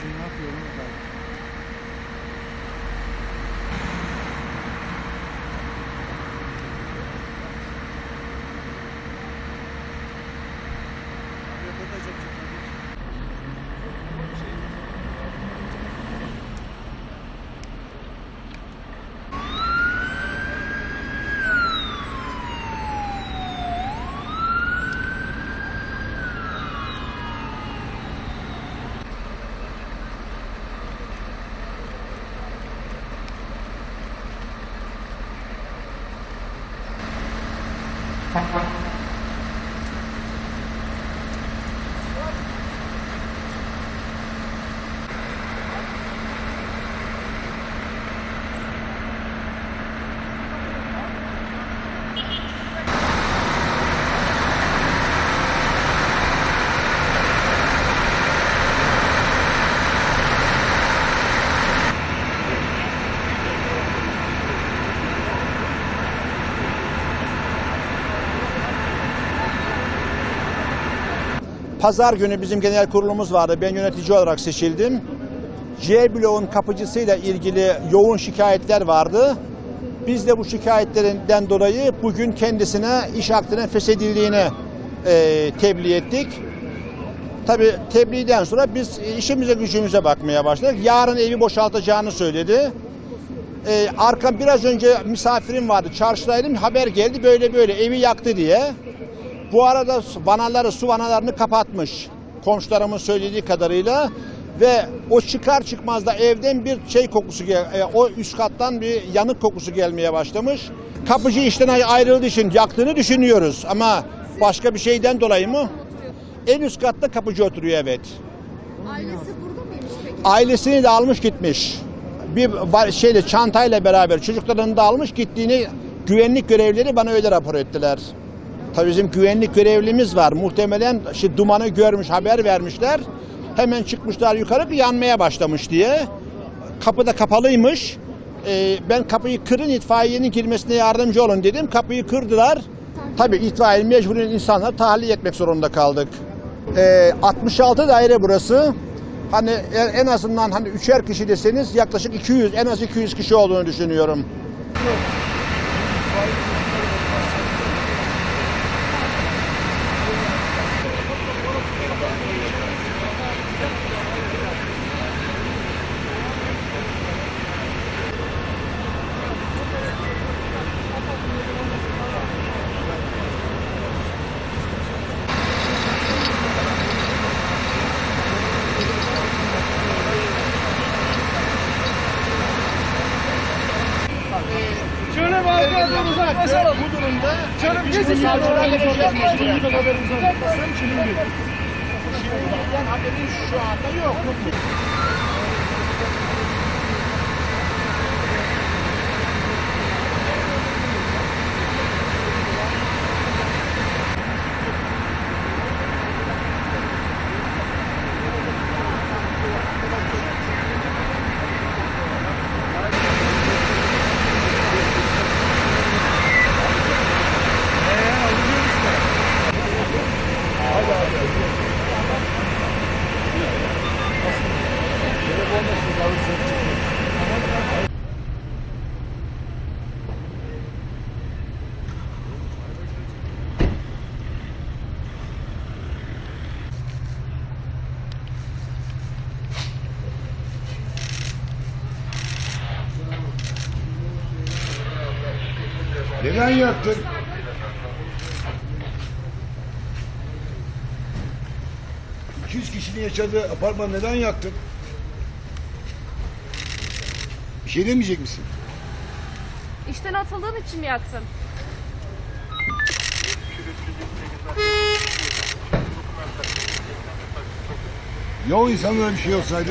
Şimdi ne yapıyorum? Pazar günü bizim genel kurulumuz vardı. Ben yönetici olarak seçildim. C bloğun kapıcısıyla ilgili yoğun şikayetler vardı. Biz de bu şikayetlerinden dolayı bugün kendisine iş akdinin feshedildiğini e, tebliğ ettik. Tabii tebliğden sonra biz işimize gücümüze bakmaya başladık. Yarın evi boşaltacağını söyledi. Ee, arka biraz önce misafirim vardı. Çarşıdaydım. Haber geldi böyle böyle evi yaktı diye. Bu arada vanaları, su vanalarını kapatmış. Komşularımın söylediği kadarıyla ve o çıkar çıkmaz da evden bir şey kokusu e, o üst kattan bir yanık kokusu gelmeye başlamış. Kapıcı işten ay- ayrıldığı için yaktığını düşünüyoruz ama başka bir şeyden dolayı mı? En üst katta kapıcı oturuyor evet. Ailesi burada mıymış peki? Ailesini de almış gitmiş. Bir şeyle çantayla beraber çocuklarını da almış gittiğini güvenlik görevlileri bana öyle rapor ettiler. Tabii bizim güvenlik görevlimiz var. Muhtemelen işte dumanı görmüş, haber vermişler. Hemen çıkmışlar yukarı bir yanmaya başlamış diye. Kapı da kapalıymış. Ee, ben kapıyı kırın itfaiyenin girmesine yardımcı olun dedim. Kapıyı kırdılar. Tabii itfaiye mecburen insanlar tahliye etmek zorunda kaldık. Ee, 66 daire burası. Hani en- azından hani üçer kişi deseniz yaklaşık 200 en az 200 kişi olduğunu düşünüyorum. Bir arkadaşlar uzaklaşalım. Bu durumda Şöyle bir geçin sağ Şimdiden haberin şu anda yok. Neden yaktın? ...200 kişinin yaşadığı apartman neden yaktın? Bir şey demeyecek misin? İşten atıldığım için mi yaktın? Ya o insanlara bir şey olsaydı?